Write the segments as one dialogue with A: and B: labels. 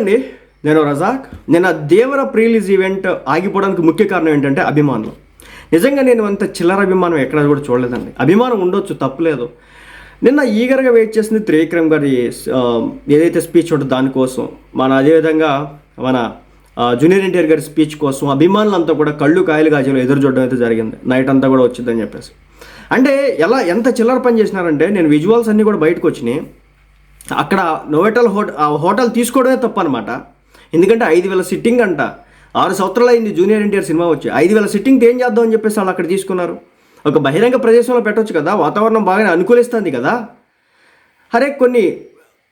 A: అండి నేను రజాక్ నేను ఆ దేవర ప్రీలీజ్ ఈవెంట్ ఆగిపోవడానికి ముఖ్య కారణం ఏంటంటే అభిమానం నిజంగా నేను అంత చిల్లర అభిమానం ఎక్కడ కూడా చూడలేదండి. అభిమానం ఉండొచ్చు తప్పులేదు నిన్న ఈగర్గా వెయిట్ చేసింది త్రివిక్రమ్ గారి ఏదైతే స్పీచ్ ఉంటుందో దానికోసం మన అదేవిధంగా మన జూనియర్ ఎన్టీఆర్ గారి స్పీచ్ కోసం అభిమానులంతా కూడా కళ్ళు కాయలు కాజలు ఎదురు చూడడం అయితే జరిగింది. నైట్ అంతా కూడా వచ్చిందని చెప్పేసి. అంటే ఎలా ఎంత చిల్లర పని చేసినారంటే నేను విజువల్స్ అన్నీ కూడా బయటకు వచ్చినాయి. అక్కడ నోవెటల్ హోటల్ ఆ హోటల్ తీసుకోవడమే తప్పనమాట ఎందుకంటే ఐదు వేల సిట్టింగ్ అంట. ఆరు సంవత్సరాలు అయింది జూనియర్ ఎన్టీఆర్ సినిమా వచ్చి. ఐదు వేల సిట్టింగ్ ఏం చేద్దాం అని చెప్పేసి వాళ్ళు అక్కడ తీసుకున్నారు. ఒక బహిరంగ ప్రదేశంలో పెట్టవచ్చు కదా వాతావరణం బాగానే అనుకూలిస్తుంది కదా. అరే కొన్ని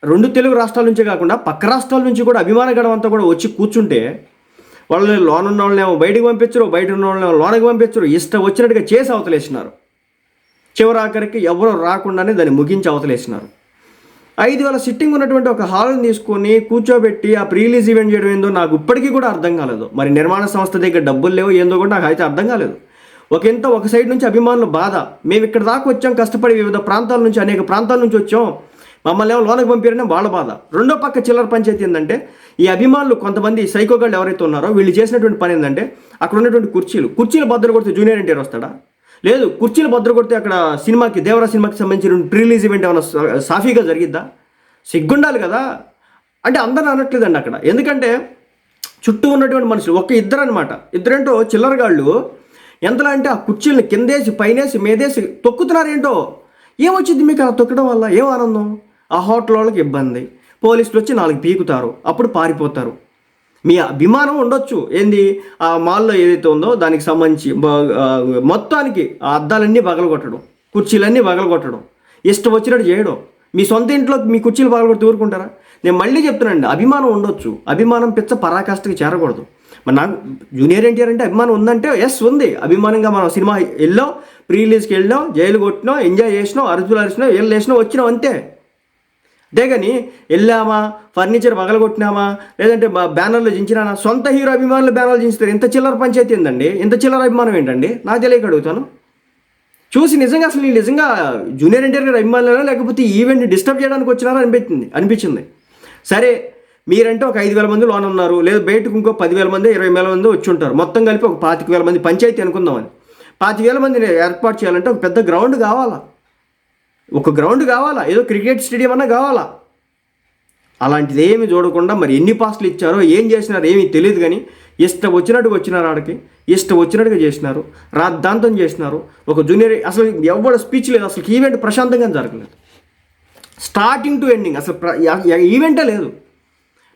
A: రెండు తెలుగు రాష్ట్రాల నుంచే కాకుండా పక్క రాష్ట్రాల నుంచి కూడా అభిమాన గడం అంతా కూడా వచ్చి కూర్చుంటే వాళ్ళని లోన ఉన్న వాళ్ళనేమో బయటకు పంపించరు బయట ఉన్న వాళ్ళనేమో లోనకి పంపించరు. ఇష్టం వచ్చినట్టుగా చేసి అవతలేసినారు. చివరి ఆఖరికి రాకుండానే దాన్ని ముగించి అవతలేసినారు. ఐదు వేల సిట్టింగ్ ఉన్నటువంటి ఒక హాల్ని తీసుకొని కూర్చోబెట్టి ఆ ప్రీలీజ్ ఈవెంట్ చేయడం ఏందో నాకు ఇప్పటికీ కూడా అర్థం కాలేదు. మరి నిర్మాణ సంస్థ దగ్గర డబ్బులు లేవు ఏందో కూడా నాకు అయితే అర్థం కాలేదు. ఒక ఎంత ఒక సైడ్ నుంచి అభిమానుల బాధ. మేము ఇక్కడ దాకా వచ్చాం కష్టపడి వివిధ ప్రాంతాల నుంచి అనేక ప్రాంతాల నుంచి వచ్చాం. మమ్మల్ని ఏమో లోనకి పంపారని వాళ్ళ బాధ. రెండో పక్క చిల్లర పంచాయతీ ఏంటంటే ఈ అభిమానులు కొంతమంది సైకోగాళ్ళు ఎవరైతే ఉన్నారో వీళ్ళు చేసినటువంటి పని ఏంటంటే అక్కడ ఉన్నటువంటి కుర్చీలు కుర్చీలు బద్దలు కొడితే జూనియర్ ఎన్టీఆర్ వస్తాడా? లేదు కుర్చీలు బద్దలు కొడితే అక్కడ సినిమాకి దేవరా సినిమాకి సంబంధించిన ప్రీలీజ్ ఈవెంట్ ఏమైనా సాఫీగా జరిగిద్దా? సిగ్గుండాలి కదా. అంటే అందరూ అనట్లేదండి అక్కడ. ఎందుకంటే చుట్టూ ఉన్నటువంటి మనుషులు ఒక ఇద్దరు అనమాట ఇద్దరేంటో చిల్లరగాళ్ళు. ఎంతలా అంటే ఆ కుర్చీలను కిందేసి పైనేసి మీదేసి తొక్కుతున్నారేంటో? ఏమొచ్చింది మీకు అలా తొక్కడం వల్ల? ఏం ఆనందం? ఆ హోటల్ వాళ్ళకి ఇబ్బంది. పోలీసులు వచ్చి నాలుగు పీకుతారు. అప్పుడు పారిపోతారు. మీ అభిమానం ఉండొచ్చు. ఏంది? ఆ మాల్లో ఏదైతే ఉందో దానికి సంబంధించి మొత్తానికి ఆ అద్దాలన్నీ పగలగొట్టడం కుర్చీలన్నీ పగలగొట్టడం ఇష్టం వచ్చినట్టు చేయడం. మీ సొంత ఇంట్లో మీ కుర్చీలు పగలగొట్టి ఊరుకుంటారా? నేను మళ్ళీ చెప్తున్నానండి అభిమానం ఉండొచ్చు. అభిమానం పిచ్చ పరాకాష్ఠకి చేరకూడదు. మరి నాకు జూనియర్ ఎన్టీఆర్ అంటే అభిమానం ఉందంటే ఎస్ ఉంది. అభిమానంగా మనం సినిమా వెళ్ళాం ప్రీ రిలీజ్కి వెళ్ళాం జైలు కొట్టినాం ఎంజాయ్ చేసినాం అరుచులు అరిచినాం వీళ్ళు వేసినాం వచ్చినాం అంతే. అంతేగాని వెళ్ళామా ఫర్నిచర్ పగలగొట్టినామా లేదంటే మా బ్యానర్లు చించినా సొంత హీరో అభిమానులు బ్యానర్లు చించుతారు ఇంత చిల్లర పంచాయతీ ఏందండి? ఇంత చిల్లర అభిమానం ఏంటండి? నాకు తెలియక అడుగుతాను. చూసి నిజంగా అసలు నిజంగా జూనియర్ ఎన్టీఆర్ గారు అభిమానులు లేకపోతే ఈవెంట్ డిస్టర్బ్ చేయడానికి వచ్చినారా అనిపించింది అనిపించింది. సరే మీరంటే ఒక ఐదు వేల మంది లోన్ ఉన్నారు లేదా బయటకు ఇంకో పదివేల మంది ఇరవై వేల మంది వచ్చి ఉంటారు. మొత్తం కలిపి ఒక పాతిక వేల మంది పంచాయతీ అనుకుందామని. పాతిక వేల మందిని ఏర్పాటు చేయాలంటే ఒక పెద్ద గ్రౌండ్ కావాలా? ఒక గ్రౌండ్ కావాలా? ఏదో క్రికెట్ స్టేడియం అన్నా కావాలా? అలాంటిది ఏమి చూడకుండా మరి ఎన్ని పాస్లు ఇచ్చారో ఏం చేసినారో ఏమీ తెలియదు కానీ ఇష్టం వచ్చినట్టుగా వచ్చినారు ఆడికి. ఇష్టం వచ్చినట్టుగా చేసినారు. రాద్ధాంతం చేసినారు. ఒక జూనియర్ అసలు ఎవడ స్పీచ్ లేదు. అసలు ఈవెంట్ ప్రశాంతంగా జరగలేదు. స్టార్టింగ్ టు ఎండింగ్ అసలు ఈవెంటే లేదు.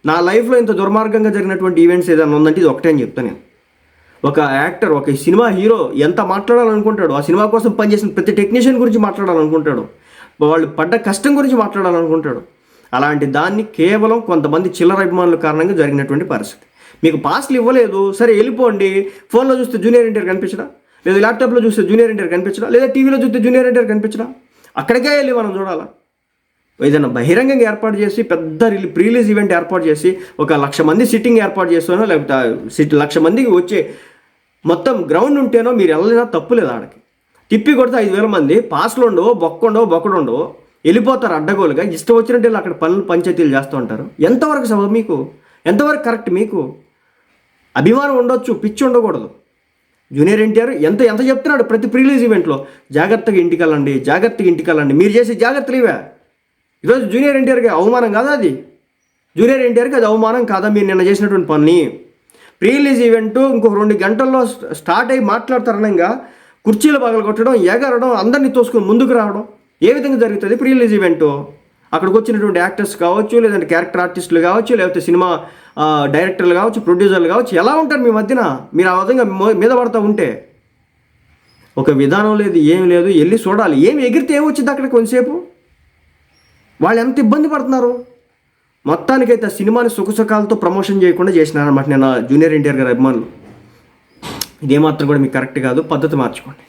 A: నా లైఫ్లో ఇంత దుర్మార్గంగా జరిగినటువంటి ఈవెంట్స్ ఏదైనా ఉందంటే ఇది ఒకటే అని చెప్తాను నేను. ఒక యాక్టర్ ఒక సినిమా హీరో ఎంత మాట్లాడాలనుకుంటాడు ఆ సినిమా కోసం పనిచేసిన ప్రతి టెక్నీషియన్ గురించి మాట్లాడాలనుకుంటాడు. వాళ్ళు పడ్డ కష్టం గురించి మాట్లాడాలనుకుంటాడు. అలాంటి దాన్ని కేవలం కొంతమంది చిల్లర అభిమానుల కారణంగా జరిగినటువంటి పరిస్థితి. మీకు పాస్లు ఇవ్వలేదు సరే వెళ్ళిపోండి. ఫోన్లో చూస్తే జూనియర్ ఎన్టీఆర్ కనిపించడా? లేదా ల్యాప్టాప్లో చూస్తే జూనియర్ ఎన్టీఆర్ కనిపించడా? లేదా టీవీలో చూస్తే జూనియర్ ఎన్టీఆర్ కనిపించడా? అక్కడికే వెళ్ళి మనం చూడాలా? ఏదైనా బహిరంగంగా ఏర్పాటు చేసి పెద్ద రిలీ ప్రీలీజ్ ఈవెంట్ ఏర్పాటు చేసి ఒక లక్ష మంది సిట్టింగ్ ఏర్పాటు చేస్తానో లేకపోతే సిట్ లక్ష మందికి వచ్చే మొత్తం గ్రౌండ్ ఉంటేనో మీరు వెళ్ళలేదా? తప్పు లేదు ఆడకి. తిప్పి కొడితే ఐదు వేల మంది పాస్లు ఉండవు బొక్కుండవు బొక్కడుండవు వెళ్ళిపోతారు అడ్డగోలుగా. ఇష్టం వచ్చినట్టు వీళ్ళు అక్కడ పనులు పంచాయతీలు చేస్తూ ఉంటారు. ఎంతవరకు సభ మీకు? ఎంతవరకు కరెక్ట్ మీకు? అభిమానం ఉండొచ్చు పిచ్చి ఉండకూడదు. జూనియర్ ఎన్టీఆర్ ఎంత ఎంత చెప్తున్నాడు ప్రతి ప్రీలీజ్ ఈవెంట్లో? జాగ్రత్తగా ఇంటికి వెళ్ళండి జాగ్రత్తగా ఇంటికి వెళ్ళండి. మీరు చేసే జాగ్రత్తలు ఇవే. ఈరోజు జూనియర్ ఎన్టీఆర్కి అవమానం కాదా అది? జూనియర్ ఎన్టీఆర్కి అది అవమానం కాదా? మీరు నిన్న చేసినటువంటి పని. రిలీజ్ ఈవెంట్ ఇంకొక రెండు గంటల్లో స్టార్ట్ అయ్యి మాట్లాడతారనంగా కుర్చీలు పగలగొట్టడం ఎగరడం అందరినీ తోసుకొని ముందుకు రావడం ఏ విధంగా జరుగుతుంది ప్రీ రిలీజ్ ఈవెంట్? అక్కడికి వచ్చినటువంటి యాక్టర్స్ కావచ్చు లేదంటే క్యారెక్టర్ ఆర్టిస్టులు కావచ్చు లేకపోతే సినిమా డైరెక్టర్లు కావచ్చు ప్రొడ్యూసర్లు కావచ్చు ఎలా ఉంటారు మీ మధ్యన? మీరు ఆ విధంగా మో- మీద పడతా ఉంటే? ఒక విధానం లేదు ఏం లేదు వెళ్ళి చూడాలి. ఏమి ఎగిరితే ఏమొచ్చింది అక్కడ కొంతసేపు? వాళ్ళు ఎంత ఇబ్బంది పడుతున్నారు? మొత్తానికైతే ఆ సినిమాని సుఖసుఖాలతో ప్రమోషన్ చేయకుండా చేసినారన్నమాట నేను జూనియర్ ఎన్టీఆర్ గారి అభిమానులు. ఇదేమాత్రం కూడా మీకు కరెక్ట్ కాదు పద్ధతి మార్చుకోండి.